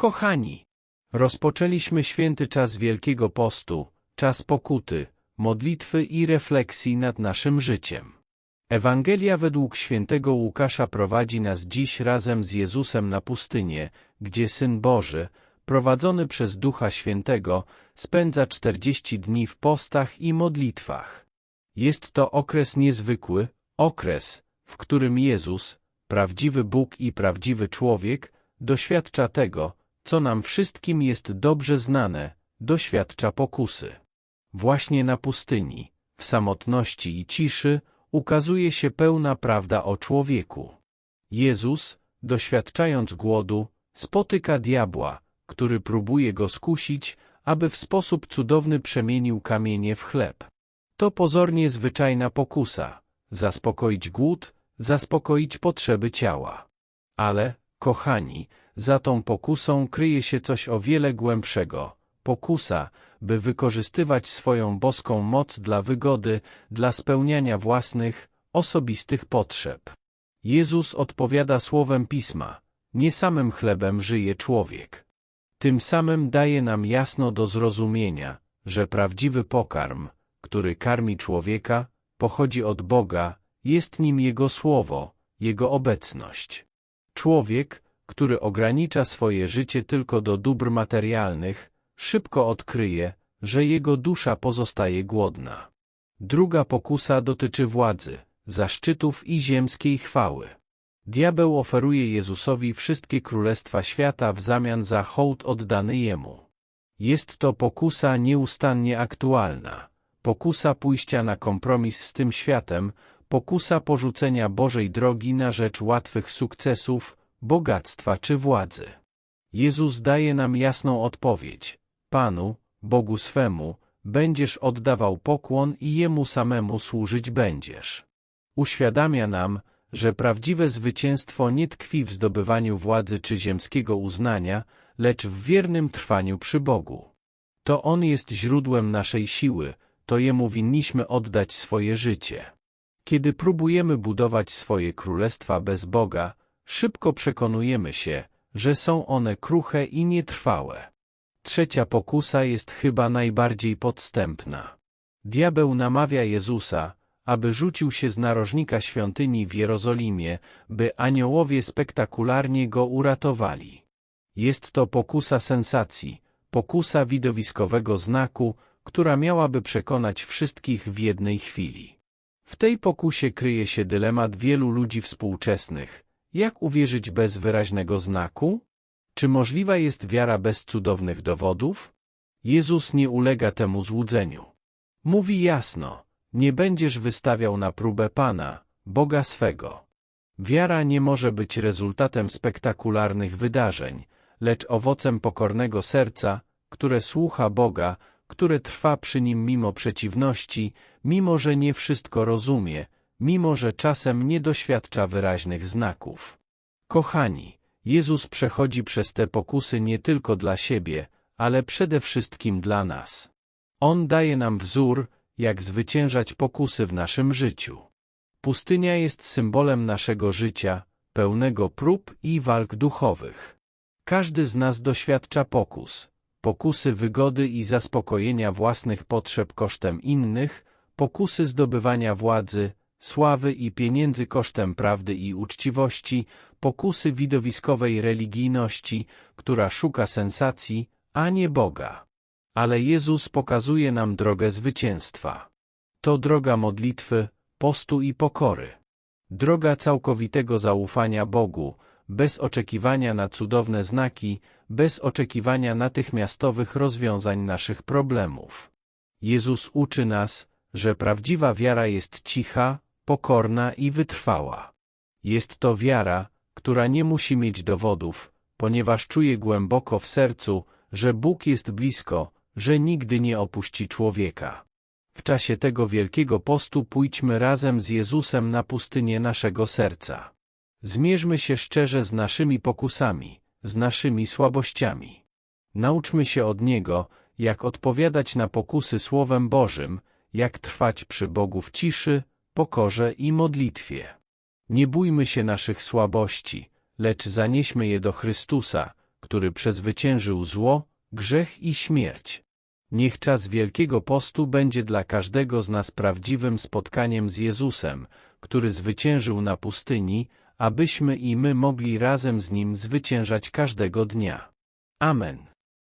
Kochani, rozpoczęliśmy święty czas Wielkiego Postu, czas pokuty, modlitwy i refleksji nad naszym życiem. Ewangelia według świętego Łukasza prowadzi nas dziś razem z Jezusem na pustynię, gdzie Syn Boży, prowadzony przez Ducha Świętego, spędza czterdzieści dni w postach i modlitwach. Jest to okres niezwykły, okres, w którym Jezus, prawdziwy Bóg i prawdziwy człowiek, doświadcza tego, co nam wszystkim jest dobrze znane, doświadcza pokusy. Właśnie na pustyni, w samotności i ciszy, ukazuje się pełna prawda o człowieku. Jezus, doświadczając głodu, spotyka diabła, który próbuje go skusić, aby w sposób cudowny przemienił kamienie w chleb. To pozornie zwyczajna pokusa, zaspokoić głód, zaspokoić potrzeby ciała. Ale, kochani, za tą pokusą kryje się coś o wiele głębszego. Pokusa, by wykorzystywać swoją boską moc dla wygody, dla spełniania własnych, osobistych potrzeb. Jezus odpowiada słowem Pisma, nie samym chlebem żyje człowiek. Tym samym daje nam jasno do zrozumienia, że prawdziwy pokarm, który karmi człowieka, pochodzi od Boga, jest nim Jego słowo, Jego obecność. Człowiek, który ogranicza swoje życie tylko do dóbr materialnych, szybko odkryje, że jego dusza pozostaje głodna. Druga pokusa dotyczy władzy, zaszczytów i ziemskiej chwały. Diabeł oferuje Jezusowi wszystkie królestwa świata w zamian za hołd oddany Jemu. Jest to pokusa nieustannie aktualna, pokusa pójścia na kompromis z tym światem, pokusa porzucenia Bożej drogi na rzecz łatwych sukcesów, bogactwa czy władzy. Jezus daje nam jasną odpowiedź. Panu, Bogu swemu, będziesz oddawał pokłon i Jemu samemu służyć będziesz. Uświadamia nam, że prawdziwe zwycięstwo nie tkwi w zdobywaniu władzy czy ziemskiego uznania, lecz w wiernym trwaniu przy Bogu. To On jest źródłem naszej siły, to Jemu winniśmy oddać swoje życie. Kiedy próbujemy budować swoje królestwa bez Boga, szybko przekonujemy się, że są one kruche i nietrwałe. Trzecia pokusa jest chyba najbardziej podstępna. Diabeł namawia Jezusa, aby rzucił się z narożnika świątyni w Jerozolimie, by aniołowie spektakularnie go uratowali. Jest to pokusa sensacji, pokusa widowiskowego znaku, która miałaby przekonać wszystkich w jednej chwili. W tej pokusie kryje się dylemat wielu ludzi współczesnych. Jak uwierzyć bez wyraźnego znaku? Czy możliwa jest wiara bez cudownych dowodów? Jezus nie ulega temu złudzeniu. Mówi jasno, nie będziesz wystawiał na próbę Pana, Boga swego. Wiara nie może być rezultatem spektakularnych wydarzeń, lecz owocem pokornego serca, które słucha Boga, które trwa przy nim mimo przeciwności, mimo że nie wszystko rozumie, mimo że czasem nie doświadcza wyraźnych znaków. Kochani, Jezus przechodzi przez te pokusy nie tylko dla siebie, ale przede wszystkim dla nas. On daje nam wzór, jak zwyciężać pokusy w naszym życiu. Pustynia jest symbolem naszego życia, pełnego prób i walk duchowych. Każdy z nas doświadcza pokus, pokusy wygody i zaspokojenia własnych potrzeb kosztem innych, pokusy zdobywania władzy, sławy i pieniędzy kosztem prawdy i uczciwości, pokusy widowiskowej religijności, która szuka sensacji, a nie Boga. Ale Jezus pokazuje nam drogę zwycięstwa. To droga modlitwy, postu i pokory. Droga całkowitego zaufania Bogu, bez oczekiwania na cudowne znaki, bez oczekiwania natychmiastowych rozwiązań naszych problemów. Jezus uczy nas, że prawdziwa wiara jest cicha, pokorna i wytrwała. Jest to wiara, która nie musi mieć dowodów, ponieważ czuje głęboko w sercu, że Bóg jest blisko, że nigdy nie opuści człowieka. W czasie tego wielkiego postu pójdźmy razem z Jezusem na pustynię naszego serca. Zmierzmy się szczerze z naszymi pokusami, z naszymi słabościami. Nauczmy się od Niego, jak odpowiadać na pokusy Słowem Bożym, jak trwać przy Bogu w ciszy, pokorze i modlitwie. Nie bójmy się naszych słabości, lecz zanieśmy je do Chrystusa, który przezwyciężył zło, grzech i śmierć. Niech czas Wielkiego Postu będzie dla każdego z nas prawdziwym spotkaniem z Jezusem, który zwyciężył na pustyni, abyśmy i my mogli razem z Nim zwyciężać każdego dnia. Amen.